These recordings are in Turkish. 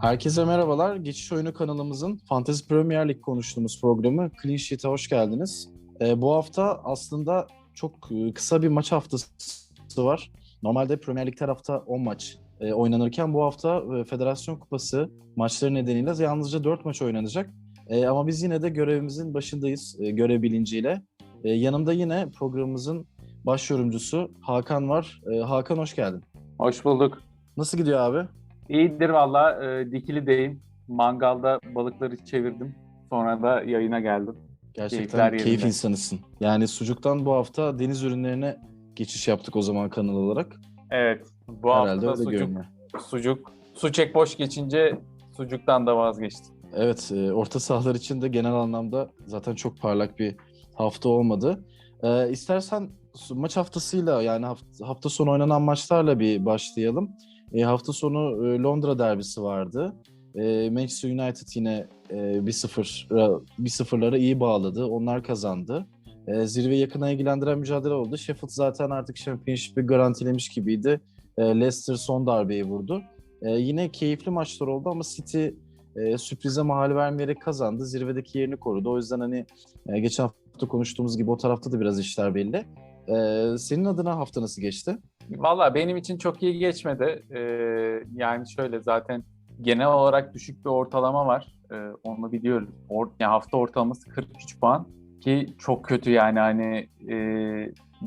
Herkese merhabalar. Geçiş Oyunu kanalımızın Fantasy Premier Lig konuştuğumuz programı Clean Sheet'e hoş geldiniz. Ee, bu hafta aslında çok e, kısa bir maç haftası var. Normalde Premier Lig tarafta 10 maç e, oynanırken bu hafta e, Federasyon Kupası maçları nedeniyle yalnızca 4 maç oynanacak. E, ama biz yine de görevimizin başındayız e, görev bilinciyle. E, yanımda yine programımızın baş yorumcusu Hakan var. E, Hakan hoş geldin. Hoş bulduk. Nasıl gidiyor abi? İyidir valla. E, dikilideyim. Mangalda balıkları çevirdim. Sonra da yayına geldim. Gerçekten Keyifler keyif yerinde. insanısın. Yani sucuktan bu hafta deniz ürünlerine geçiş yaptık o zaman kanal olarak. Evet. Bu Herhalde hafta sucuk, görünüyor. sucuk. Su çek boş geçince sucuktan da vazgeçtim. Evet, e, orta sahalar için de genel anlamda zaten çok parlak bir hafta olmadı. E, istersen maç haftasıyla yani hafta, hafta sonu oynanan maçlarla bir başlayalım. E, hafta sonu e, Londra derbisi vardı. E, Manchester United yine e, 1-0 1-0'lara iyi bağladı. Onlar kazandı. E, zirve yakına ilgilendiren mücadele oldu. Sheffield zaten artık Championship'i garantilemiş gibiydi. E, Leicester son darbeyi vurdu. E, yine keyifli maçlar oldu ama City e, sürprize mahal vermeyerek kazandı. Zirvedeki yerini korudu. O yüzden hani e, geçen hafta konuştuğumuz gibi o tarafta da biraz işler belli. E, senin adına hafta nasıl geçti? Valla benim için çok iyi geçmedi. E, yani şöyle zaten genel olarak düşük bir ortalama var. E, onu biliyoruz. Or, yani hafta ortalaması 43 puan ki çok kötü yani hani e,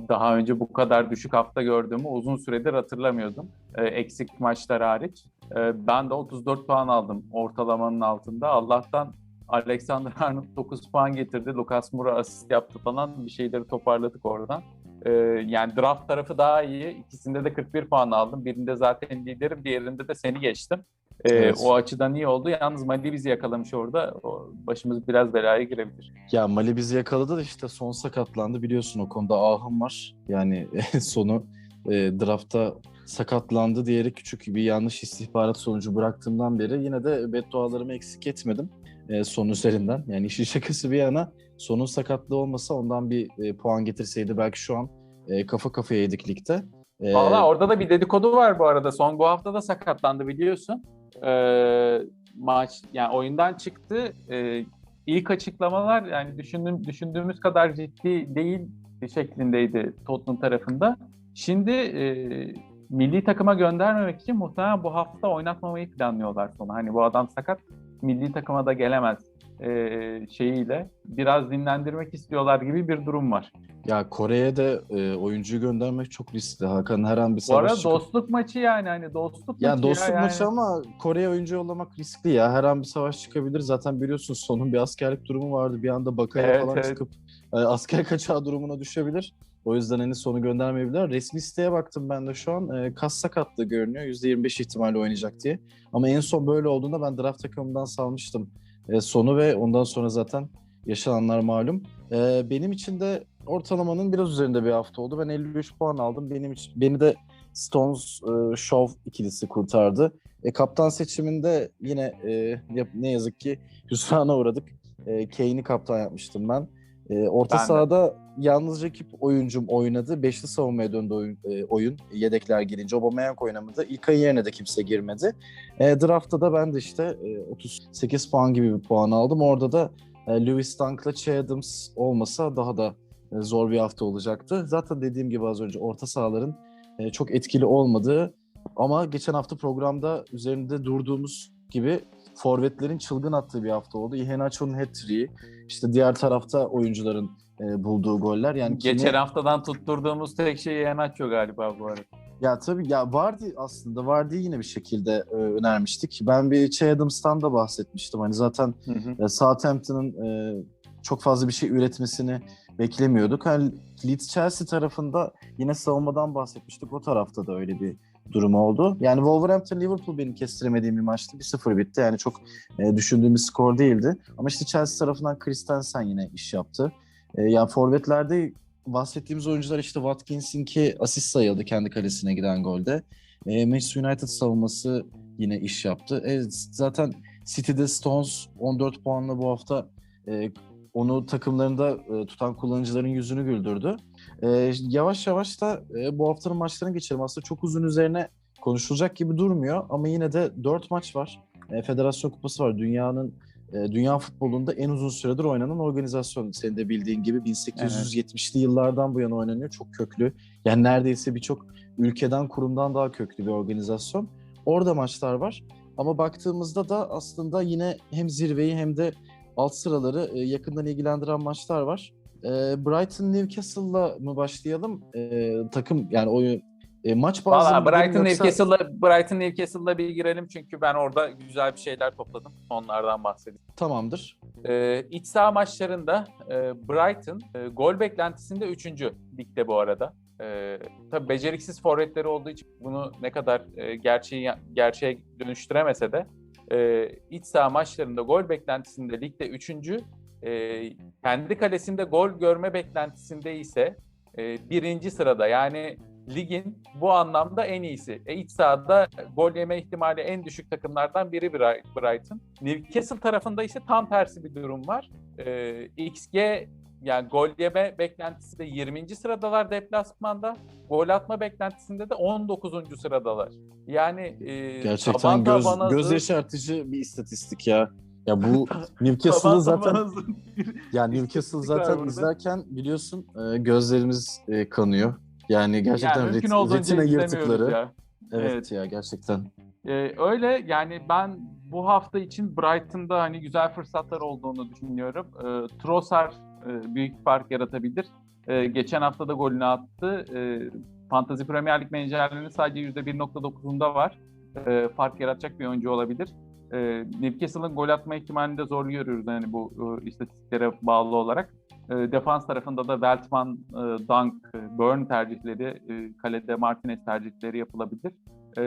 daha önce bu kadar düşük hafta gördüğümü uzun süredir hatırlamıyordum. E, eksik maçlar hariç. E, ben de 34 puan aldım ortalamanın altında. Allah'tan Alexander Arnold 9 puan getirdi. Lucas Moura asist yaptı falan. Bir şeyleri toparladık oradan. E, yani draft tarafı daha iyi. İkisinde de 41 puan aldım. Birinde zaten liderim, diğerinde de seni geçtim. E, Evet. O açıdan iyi oldu. Yalnız Mali bizi yakalamış orada. O, başımız biraz belaya girebilir. Ya Mali bizi yakaladı da işte son sakatlandı biliyorsun o konuda ahım var. Yani sonu e, draftta sakatlandı diyerek küçük bir yanlış istihbarat sonucu bıraktığımdan beri yine de beddualarımı eksik etmedim e, son üzerinden. Yani işin şakası bir yana sonun sakatlığı olmasa ondan bir e, puan getirseydi belki şu an e, kafa kafayaydık ligde. E, Valla orada da bir dedikodu var bu arada. Son bu hafta da sakatlandı biliyorsun. Ee, maç yani oyundan çıktı. Ee, ilk açıklamalar yani düşündüğüm, düşündüğümüz kadar ciddi değil şeklindeydi Tottenham tarafında. Şimdi e, milli takıma göndermemek için muhtemelen bu hafta oynatmamayı planlıyorlar sonra. Hani bu adam sakat milli takıma da gelemez e, şeyiyle biraz dinlendirmek istiyorlar gibi bir durum var. Ya Kore'ye de e, oyuncuyu göndermek çok riskli. Hakan her an bir Bu savaş arada çıkıp- dostluk maçı yani hani dostluk Ya maçı dostluk yani. maçı ama Kore'ye oyuncu yollamak riskli ya. Her an bir savaş çıkabilir. Zaten biliyorsun sonun bir askerlik durumu vardı. Bir anda Bakaya Evet, falan evet. çıkıp e, asker kaçağı durumuna düşebilir. O yüzden hani sonu göndermeyebilirler. Resmi siteye baktım ben de şu an. E, kas sakatlığı görünüyor. %25 ihtimalle oynayacak diye. Ama en son böyle olduğunda ben draft takımından salmıştım e, sonu ve ondan sonra zaten yaşananlar malum. E, benim için de ortalamanın biraz üzerinde bir hafta oldu. Ben 53 puan aldım. Benim için beni de Stones e, Shaw ikilisi kurtardı. E, kaptan seçiminde yine e, ne yazık ki hüsrana uğradık. E, Kane'i kaptan yapmıştım ben. E, orta Ben de. Yalnızca rakip oyuncum oynadı. Beşli savunmaya döndü oyun, e, oyun. Yedekler girince. Aubameyang oynamadı. İlkay'ın yerine de kimse girmedi. E, draftta da ben de işte e, 38 puan gibi bir puan aldım. Orada da e, Lewis Dunk'la Che Adams olmasa daha da e, zor bir hafta olacaktı. Zaten dediğim gibi az önce orta sahaların e, çok etkili olmadığı ama geçen hafta programda üzerinde durduğumuz gibi forvetlerin çılgın attığı bir hafta oldu. Iheanacho'nun hat-trick'i, işte diğer tarafta oyuncuların e, bulduğu goller. Yani kimi- Geçen haftadan tutturduğumuz tek şey Iheanacho galiba bu arada. ya tabii ya vardı aslında vardı yine bir şekilde e, önermiştik. Ben bir Che Adams'tan da bahsetmiştim. Hani zaten e, Southampton'ın e, çok fazla bir şey üretmesini beklemiyorduk. Hani Leeds Chelsea tarafında yine savunmadan bahsetmiştik. O tarafta da öyle bir durum oldu. Yani Wolverhampton Liverpool benim kestiremediğim bir maçtı. 1-0 bitti. Yani çok e, düşündüğüm bir skor değildi. Ama işte Chelsea tarafından Christensen yine iş yaptı. E, yani forvetlerde bahsettiğimiz oyuncular işte Watkins'inki asist sayıldı kendi kalesine giden golde. E, Manchester United savunması yine iş yaptı. E, zaten City'de Stones 14 puanla bu hafta e, onu takımlarında e, tutan kullanıcıların yüzünü güldürdü. E, yavaş yavaş da e, bu haftanın maçlarına geçelim. Aslında çok uzun üzerine konuşulacak gibi durmuyor ama yine de 4 maç var. E, Federasyon Kupası var. Dünyanın dünya futbolunda en uzun süredir oynanan organizasyon. Senin de bildiğin gibi 1870'li yıllardan bu yana oynanıyor. Çok köklü. Yani neredeyse birçok ülkeden, kurumdan daha köklü bir organizasyon. Orada maçlar var. Ama baktığımızda da aslında yine hem zirveyi hem de alt sıraları e, yakından ilgilendiren maçlar var. E, Brighton Newcastle'la mı başlayalım? E, takım yani oyun e, maç bazlı Valla Brighton yoksa- Newcastle'la Brighton Newcastle'la bir girelim çünkü ben orada güzel bir şeyler topladım. Onlardan bahsedeyim. Tamamdır. Ee, iç saha maçlarında e, Brighton e, gol beklentisinde 3. ligde bu arada. E, tabii beceriksiz forvetleri olduğu için bunu ne kadar e, gerçeği gerçeğe dönüştüremese de e, iç saha maçlarında gol beklentisinde ligde 3. E, kendi kalesinde gol görme beklentisinde ise e, birinci sırada. Yani ligin bu anlamda en iyisi. E, iç sahada gol yeme ihtimali en düşük takımlardan biri Bri- Brighton. Newcastle tarafında ise tam tersi bir durum var. E, XG yani gol yeme beklentisi de 20. sıradalar deplasmanda. Gol atma beklentisinde de 19. sıradalar. Yani e, Gerçekten göz, tabana göz yaşartıcı bir istatistik ya. Ya bu Newcastle'ı zaten yani Newcastle zaten izlerken biliyorsun e, gözlerimiz e, kanıyor. Yani gerçekten yani mümkün ret- retina yırtıkları. ya. Evet, Evet. ya gerçekten. Ee, öyle yani ben bu hafta için Brighton'da hani güzel fırsatlar olduğunu düşünüyorum. Ee, Trossard e, büyük fark yaratabilir. Ee, geçen hafta da golünü attı. Ee, Fantasy Premier Lig menajerlerinin sadece %1.9'unda var. Ee, fark yaratacak bir oyuncu olabilir. Ee, Newcastle'ın gol atma ihtimalini de zor görüyoruz yani bu e, istatistiklere bağlı olarak. E, defans tarafında da Weltman, e, Dunk, e, Burn tercihleri, e, kalede Martinez tercihleri yapılabilir. E,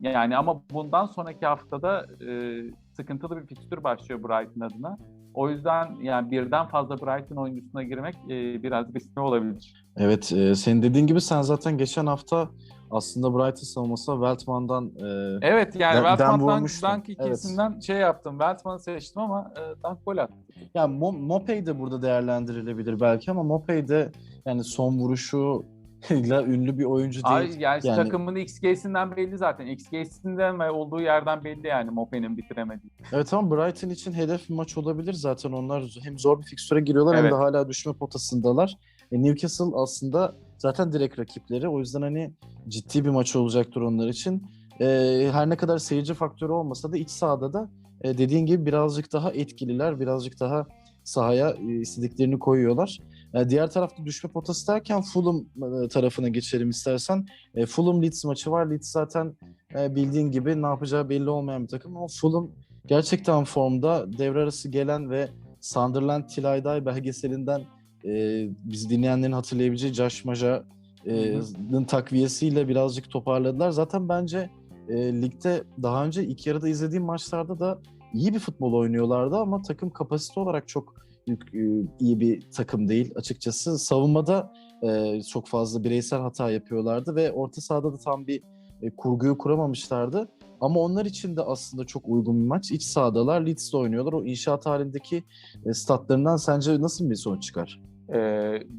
yani ama bundan sonraki haftada e, sıkıntılı bir fikstür başlıyor Brighton adına. O yüzden yani birden fazla Brighton oyuncusuna girmek biraz riskli olabilir. Evet, e, senin dediğin gibi sen zaten geçen hafta aslında Brighton savunmasına Weltman'dan e, Evet yani Den- den Weltman Dunk, ikisinden şey yaptım. Weltman'ı seçtim ama e, Dunk gol attı. ya Mo- Mopey de burada değerlendirilebilir belki ama Mopey de yani son vuruşu ile ünlü bir oyuncu değil. Ay, yani, Yani- takımın XG'sinden belli zaten. XG'sinden ve olduğu yerden belli yani Mope'nin bitiremediği. Evet ama Brighton için hedef bir maç olabilir zaten onlar hem zor bir fikstüre giriyorlar hem Evet. de hala düşme potasındalar. E, Newcastle aslında zaten direkt rakipleri o yüzden hani ciddi bir maç olacaktır onlar için. E, her ne kadar seyirci faktörü olmasa da iç sahada da e, dediğin gibi birazcık daha etkililer, birazcık daha sahaya e, istediklerini koyuyorlar. E, diğer tarafta düşme potası derken Fulham e, tarafına geçelim istersen. E, Fulham Leeds maçı var. Leeds zaten e, bildiğin gibi ne yapacağı belli olmayan bir takım ama Fulham gerçekten formda devre arası gelen ve Sunderland Tilayday belgeselinden e, biz dinleyenlerin hatırlayabileceği Josh Maja'nın takviyesiyle birazcık toparladılar. Zaten bence e, ligde daha önce ilk yarıda izlediğim maçlarda da iyi bir futbol oynuyorlardı ama takım kapasite olarak çok yük- e, iyi bir takım değil açıkçası. Savunmada e, çok fazla bireysel hata yapıyorlardı ve orta sahada da tam bir e, kurguyu kuramamışlardı. Ama onlar için de aslında çok uygun bir maç. İç sahadalar, Leeds'te oynuyorlar. O inşaat halindeki e, statlarından sence nasıl bir sonuç çıkar? E,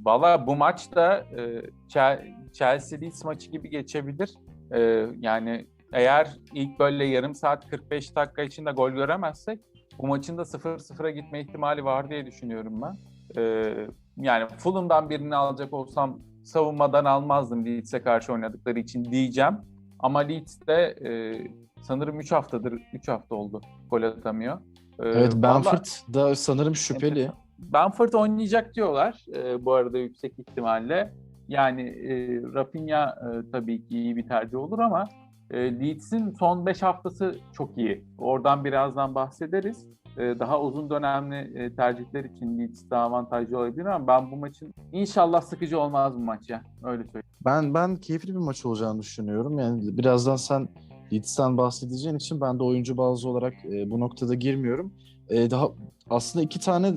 Valla bu maç da e, Chel- Chelsea Leeds maçı gibi geçebilir. E, yani eğer ilk böyle yarım saat 45 dakika içinde gol göremezsek bu maçın da 0-0'a gitme ihtimali var diye düşünüyorum ben. E, yani Fulham'dan birini alacak olsam savunmadan almazdım Leeds'e karşı oynadıkları için diyeceğim. Ama Leeds de e, sanırım 3 haftadır, 3 hafta oldu gol atamıyor. E, Evet, vallahi- Benford da sanırım şüpheli. Benford oynayacak diyorlar e, bu arada yüksek ihtimalle. Yani e, Rafinha e, tabii ki iyi bir tercih olur ama e, Leeds'in son 5 haftası çok iyi. Oradan birazdan bahsederiz. E, daha uzun dönemli e, tercihler için Leeds daha avantajlı olabilir ama ben bu maçın inşallah sıkıcı olmaz bu maç ya. Öyle söyleyeyim. Ben ben keyifli bir maç olacağını düşünüyorum. Yani birazdan sen Leeds'ten bahsedeceğin için ben de oyuncu bazı olarak e, bu noktada girmiyorum. E, daha aslında iki tane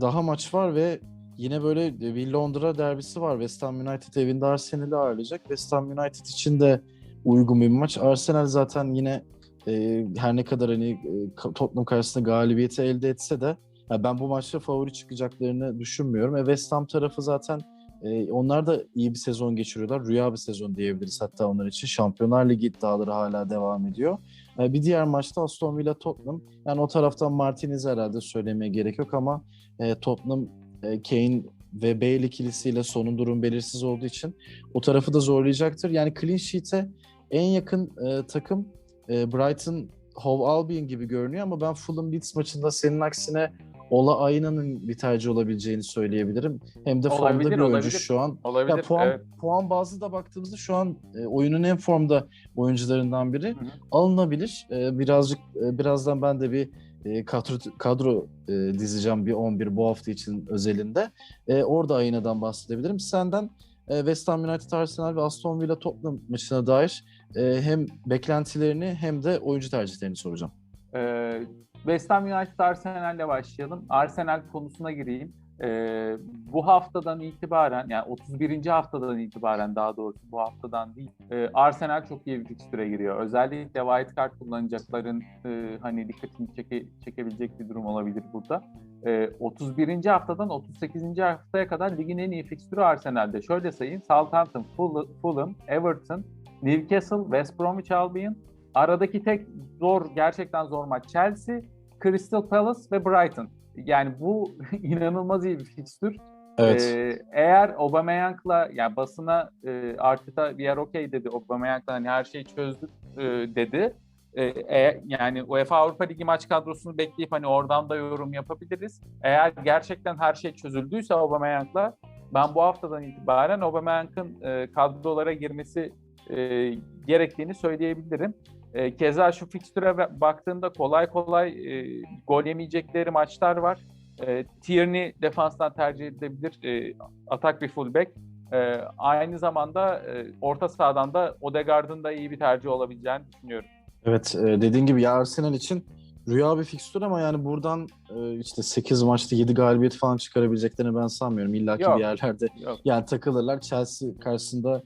daha maç var ve yine böyle bir Londra derbisi var. West Ham United evinde Arsenal'i ağırlayacak. West Ham United için de uygun bir maç. Arsenal zaten yine e, her ne kadar hani e, Tottenham karşısında galibiyeti elde etse de yani ben bu maçta favori çıkacaklarını düşünmüyorum. E, West Ham tarafı zaten e, onlar da iyi bir sezon geçiriyorlar. Rüya bir sezon diyebiliriz hatta onlar için. Şampiyonlar Ligi iddiaları hala devam ediyor. E, bir diğer maçta Aston Villa Tottenham. Yani o taraftan Martinez herhalde söylemeye gerek yok ama e, Tottenham e, Kane ve Bale ikilisiyle sonun durum belirsiz olduğu için o tarafı da zorlayacaktır. Yani clean sheet'e en yakın e, takım e, Brighton Hove Albion gibi görünüyor ama ben Fulham Leeds maçında senin aksine Ola Ayna'nın bir tercih olabileceğini söyleyebilirim. Hem de formda Olabilir, bir oyuncu olabilir. şu an. Olabilir. Ya puan evet. puan bazlı da baktığımızda şu an e, oyunun en formda oyuncularından biri. Hı hı. Alınabilir. E, birazcık e, birazdan ben de bir e, kadro kadro e, dizeceğim bir 11 bu hafta için özelinde. E, orada Ayna'dan bahsedebilirim. Senden e, West Ham United Arsenal ve Aston Villa Tottenham maçına dair e, hem beklentilerini hem de oyuncu tercihlerini soracağım. Ee, West Ham United Arsenal'le başlayalım. Arsenal konusuna gireyim. Ee, bu haftadan itibaren yani 31. haftadan itibaren daha doğrusu bu haftadan değil e, Arsenal çok iyi bir fikstüre giriyor. Özellikle white card kullanacakların e, hani dikkatini çeke, çekebilecek bir durum olabilir burada. E, 31. haftadan 38. haftaya kadar ligin en iyi fikstürü Arsenal'de. Şöyle sayayım. Southampton, Ful- Fulham, Everton, Newcastle, West Bromwich Albion, Aradaki tek zor, gerçekten zor maç Chelsea, Crystal Palace ve Brighton. Yani bu inanılmaz iyi bir fikstür. Evet. Ee, eğer Aubameyang'la yani basına e, Arteta bir yer okey dedi. Aubameyang'la hani her şeyi çözdük e, dedi. E, e, yani UEFA Avrupa Ligi maç kadrosunu bekleyip hani oradan da yorum yapabiliriz. Eğer gerçekten her şey çözüldüyse Aubameyang'la ben bu haftadan itibaren Aubameyang'ın e, kadrolara girmesi e, gerektiğini söyleyebilirim. E, keza şu fikstüre ba- baktığımda kolay kolay e, gol yemeyecekleri maçlar var. E, Tierney defanstan tercih edilebilir. E, atak bir fullback. E, aynı zamanda e, orta sahadan da Odegaard'ın da iyi bir tercih olabileceğini düşünüyorum. Evet e, dediğin gibi ya Arsenal için rüya bir fikstür ama yani buradan e, işte 8 maçta 7 galibiyet falan çıkarabileceklerini ben sanmıyorum. İlla ki bir yerlerde Yok. yani takılırlar. Chelsea karşısında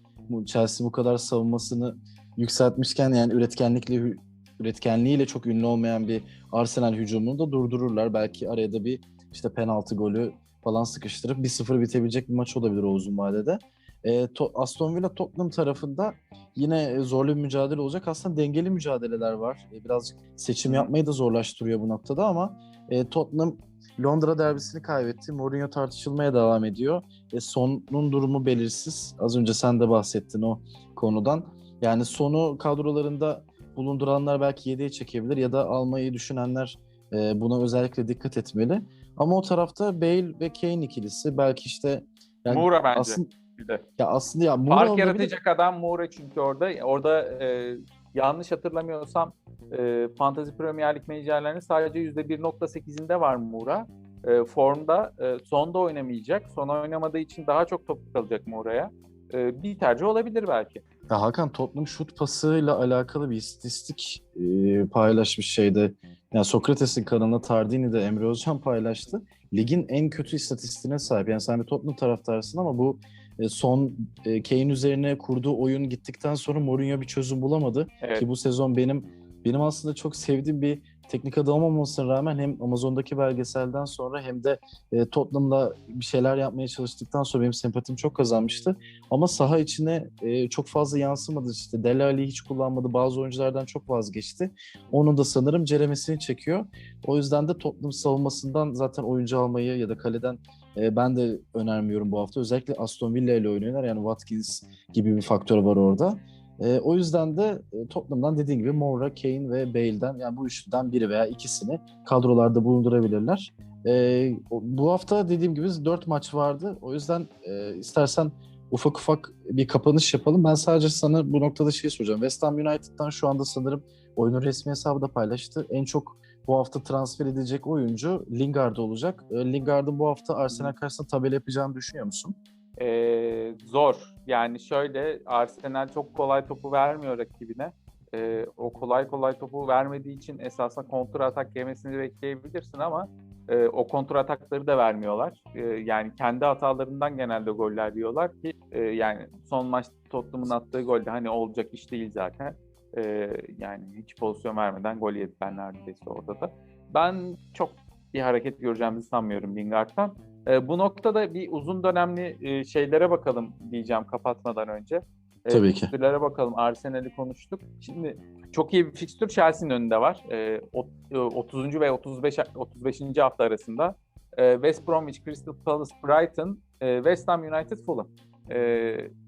Chelsea bu kadar savunmasını yükseltmişken yani üretkenlikle üretkenliğiyle çok ünlü olmayan bir Arsenal hücumunu da durdururlar. Belki araya da bir işte penaltı golü falan sıkıştırıp 1-0 bitebilecek bir maç olabilir o uzun vadede. E, To- Aston Villa Tottenham tarafında yine zorlu bir mücadele olacak. Aslında dengeli mücadeleler var. E, birazcık seçim yapmayı da zorlaştırıyor bu noktada ama e, Tottenham Londra derbisini kaybetti. Mourinho tartışılmaya devam ediyor. E, sonun durumu belirsiz. Az önce sen de bahsettin o konudan. Yani sonu kadrolarında bulunduranlar belki 7'ye çekebilir ya da almayı düşünenler e, buna özellikle dikkat etmeli. Ama o tarafta Bale ve Kane ikilisi belki işte yani Moura bence. aslında bir de. ya aslında ya Moura Fark yaratacak adam Moura çünkü orada. Orada e, yanlış hatırlamıyorsam e, Fantasy Premier Lig menajerlerinin sadece %1.8'inde var Moura. E, formda e, sonda oynamayacak. Son oynamadığı için daha çok top kalacak Moura'ya. E, bir tercih olabilir belki. Ya Hakan Tottenham şut pasıyla alakalı bir istatistik e, paylaşmış şeyde. Yani Sokrates'in kanalına Tardini de Emre Özcan paylaştı. Ligin en kötü istatistiğine sahip. Yani sen bir Tottenham taraftarısın ama bu e, son e, Kane üzerine kurduğu oyun gittikten sonra Mourinho bir çözüm bulamadı. Evet. Ki bu sezon benim benim aslında çok sevdiğim bir teknik adam olmamasına rağmen hem Amazon'daki belgeselden sonra hem de e, Tottenham'la bir şeyler yapmaya çalıştıktan sonra benim sempatim çok kazanmıştı. Ama saha içine e, çok fazla yansımadı işte. Dele hiç kullanmadı. Bazı oyunculardan çok vazgeçti. Onun da sanırım ceremesini çekiyor. O yüzden de Tottenham savunmasından zaten oyuncu almayı ya da kaleden e, ben de önermiyorum bu hafta. Özellikle Aston Villa ile oynuyorlar. Yani Watkins gibi bir faktör var orada. E, o yüzden de e, Tottenham'dan dediğim gibi Moura, Kane ve Bale'den yani bu üçlüden biri veya ikisini kadrolarda bulundurabilirler. E, bu hafta dediğim gibi 4 maç vardı. O yüzden e, istersen ufak ufak bir kapanış yapalım. Ben sadece sana bu noktada şey soracağım. West Ham United'dan şu anda sanırım oyunun resmi hesabı da paylaştı. En çok bu hafta transfer edilecek oyuncu Lingard olacak. E, Lingard'ın bu hafta Arsenal karşısında tabela yapacağını düşünüyor musun? Ee, zor. Yani şöyle Arsenal çok kolay topu vermiyor rakibine. Ee, o kolay kolay topu vermediği için esasında kontra atak yemesini bekleyebilirsin ama e, o kontra atakları da vermiyorlar. E, yani kendi hatalarından genelde goller yiyorlar ki e, yani son maçta Tottenham'ın attığı golde hani olacak iş değil zaten. E, yani hiç pozisyon vermeden gol yediler neredeyse orada da. Ben çok bir hareket göreceğimizi sanmıyorum Lingard'dan. E, bu noktada bir uzun dönemli e, şeylere bakalım diyeceğim kapatmadan önce. E, Tabii ki. Fikstürlere bakalım. Arsenal'i konuştuk. Şimdi çok iyi bir fikstür Chelsea'nin önünde var. E, ot- e, 30. ve 35 35. hafta arasında. E, West Bromwich, Crystal Palace, Brighton, e, West Ham United, Fulham. E,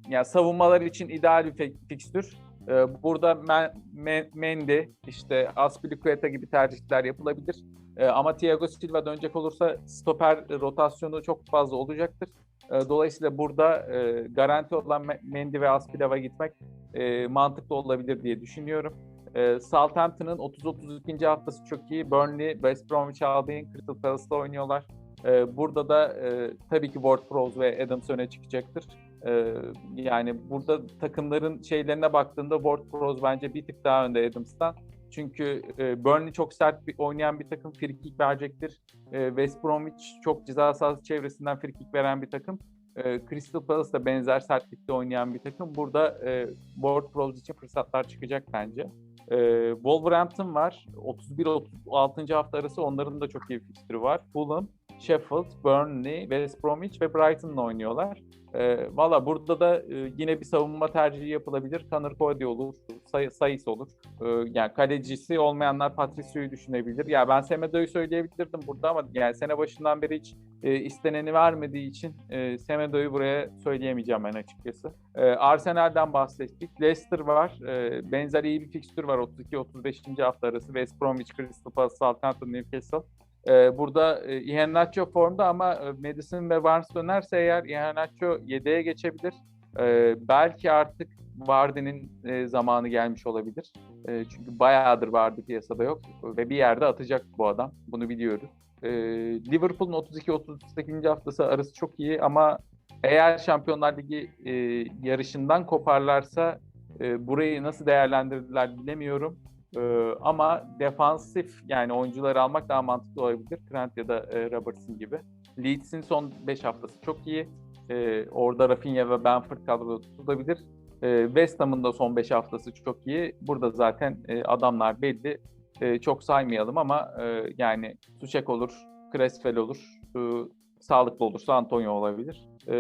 yani savunmalar için ideal bir fi- fikstür. E, burada Men- Men- Mendy, işte Aspilicueta gibi tercihler yapılabilir. E, ama Thiago Silva dönecek olursa stoper rotasyonu çok fazla olacaktır. E, dolayısıyla burada e, garanti olan Me- Mendy ve Aspilava gitmek e, mantıklı olabilir diye düşünüyorum. E, Southampton'ın 30-32. haftası çok iyi. Burnley, West Bromwich Albion, Crystal Palace'la oynuyorlar. Burada da e, tabii ki Ward-Prowse ve Adams öne çıkacaktır. Yani burada takımların şeylerine baktığında Ward-Prowse bence bir tık daha önde Adams'tan. Çünkü e, Burnley çok sert bir, oynayan bir takım free kick verecektir. E, West Bromwich çok ceza sahası çevresinden free kick veren bir takım. E, Crystal Palace da benzer sertlikte oynayan bir takım. Burada e, Ward-Prowse için fırsatlar çıkacak bence. E, Wolverhampton var. 31-36. hafta arası onların da çok iyi bir fikstürü var. Fulham, Sheffield, Burnley, West Bromwich ve Brighton'la oynuyorlar. E, Valla burada da e, yine bir savunma tercihi yapılabilir. Connor Cody olur, say, sayıs olur. E, yani kalecisi olmayanlar Patricio'yu düşünebilir. Ya ben Semedo'yu söyleyebilirdim burada ama yani sene başından beri hiç e, isteneni vermediği için e, Semedo'yu buraya söyleyemeyeceğim ben açıkçası. E, Arsenal'den bahsettik. Leicester var. E, benzer iyi bir fikstür var 32-35. hafta arası. West Bromwich, Crystal Palace, Southampton, Newcastle. E, burada e, formda ama e, Madison ve Barnes dönerse eğer Iheanacho yedeğe geçebilir. E, belki artık Vardy'nin e, zamanı gelmiş olabilir. E, çünkü bayağıdır Vardy piyasada yok ve bir yerde atacak bu adam. Bunu biliyoruz. Liverpool'un 32-38. haftası arası çok iyi ama eğer Şampiyonlar Ligi e, yarışından koparlarsa e, burayı nasıl değerlendirdiler bilemiyorum. E, ama defansif yani oyuncuları almak daha mantıklı olabilir. Trent ya da e, Robertson gibi. Leeds'in son 5 haftası çok iyi. E, orada Rafinha ve Benford kadroda tutulabilir. E, West Ham'ın da son 5 haftası çok iyi. Burada zaten e, adamlar belli. E, çok saymayalım ama e, yani Suçek olur, Creswell olur, e, sağlıklı olursa Antonio olabilir. E,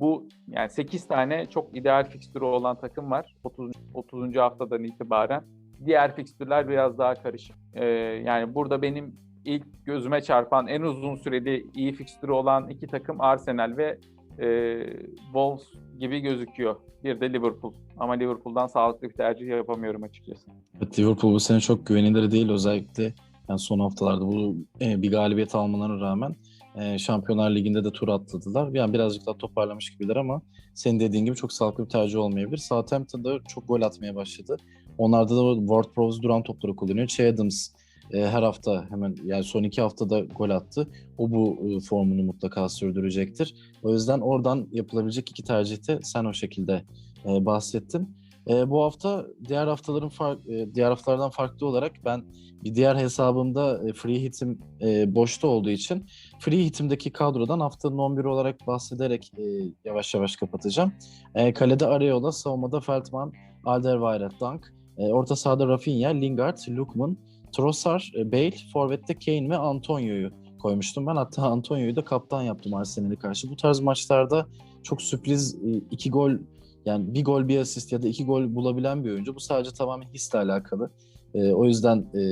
bu yani 8 tane çok ideal fikstürü olan takım var 30. 30. haftadan itibaren. Diğer fikstürler biraz daha karışık. E, yani burada benim ilk gözüme çarpan en uzun süreli iyi fikstürü olan iki takım Arsenal ve e, Wolves gibi gözüküyor. Bir de Liverpool. Ama Liverpool'dan sağlıklı bir tercih yapamıyorum açıkçası. Evet, Liverpool bu sene çok güvenilir değil özellikle yani son haftalarda bu e, bir galibiyet almalarına rağmen e, Şampiyonlar Ligi'nde de tur atladılar. Yani birazcık daha toparlamış gibiler ama senin dediğin gibi çok sağlıklı bir tercih olmayabilir. Southampton'da çok gol atmaya başladı. Onlarda da Ward-Prowse duran topları kullanıyor. Che Adams e, her hafta hemen yani son iki haftada gol attı. O bu e, formunu mutlaka sürdürecektir. O yüzden oradan yapılabilecek iki tercihte sen o şekilde e, bahsettin. E, bu hafta diğer haftaların fark, e, diğer haftalardan farklı olarak ben bir diğer hesabımda e, free hitim e, boşta olduğu için free hitimdeki kadrodan haftanın 11 olarak bahsederek e, yavaş yavaş kapatacağım. E, kalede Areola, savunmada Feldman, Alderweireld, Dunk, orta sahada Rafinha, Lingard, Lukman, Trossard, e, Bale, Forvet'te Kane ve Antonio'yu koymuştum ben. Hatta Antonio'yu da kaptan yaptım Arsenal'e karşı. Bu tarz maçlarda çok sürpriz e, iki gol yani bir gol bir asist ya da iki gol bulabilen bir oyuncu. Bu sadece tamamen hisle alakalı. E, o yüzden e,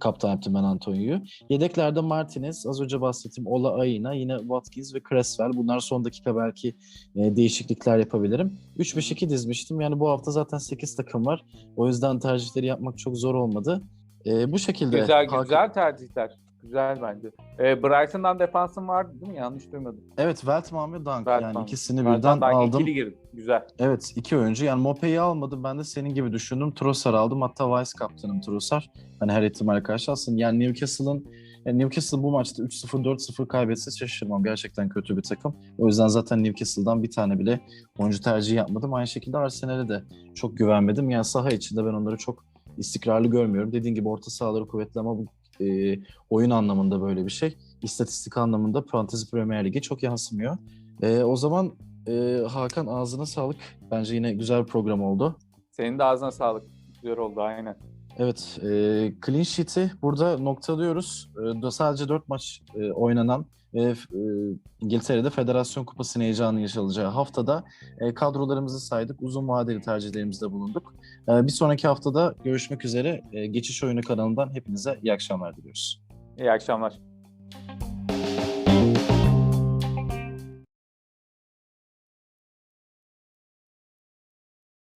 kaptan yaptım ben Antonio'yu. Yedeklerde Martinez, az önce bahsettiğim Ola Aina, yine Watkins ve Cresswell. Bunlar son dakika belki e, değişiklikler yapabilirim. 3-5-2 dizmiştim. Yani bu hafta zaten 8 takım var. O yüzden tercihleri yapmak çok zor olmadı. E, bu şekilde. Güzel güzel tercihler. Güzel bence. Ee, Brighton'dan defansın vardı değil mi? Yanlış duymadım. Evet, Veltman ve Dunk. Veltman. Yani ikisini Brighton'dan birden aldım. ikili girdin. Güzel. Evet iki oyuncu. Yani Mope'yi almadım. Ben de senin gibi düşündüm. Trossard aldım. Hatta Vice kaptanım Trossard. Hani her ihtimale karşı aslında. Yani Newcastle'ın yani Newcastle bu maçta 3-0 4-0 kaybetse şaşırmam. Gerçekten kötü bir takım. O yüzden zaten Newcastle'dan bir tane bile oyuncu tercihi yapmadım. Aynı şekilde Arsenal'e de çok güvenmedim. Yani saha içinde ben onları çok istikrarlı görmüyorum. Dediğin gibi orta sahaları kuvvetli ama bu e, oyun anlamında böyle bir şey. İstatistik anlamında Fantasy Premier Lig'e çok yansımıyor. E, o zaman e, Hakan ağzına sağlık. Bence yine güzel bir program oldu. Senin de ağzına sağlık. Güzel oldu aynen. Evet, e, clean sheet'i burada noktalıyoruz. E, sadece 4 maç e, oynanan e, İngiltere'de Federasyon Kupası'nın heyecanı yaşanacağı haftada e, kadrolarımızı saydık. Uzun vadeli tercihlerimizde bulunduk. E, bir sonraki haftada görüşmek üzere. E, Geçiş Oyunu kanalından hepinize iyi akşamlar diliyoruz. İyi akşamlar.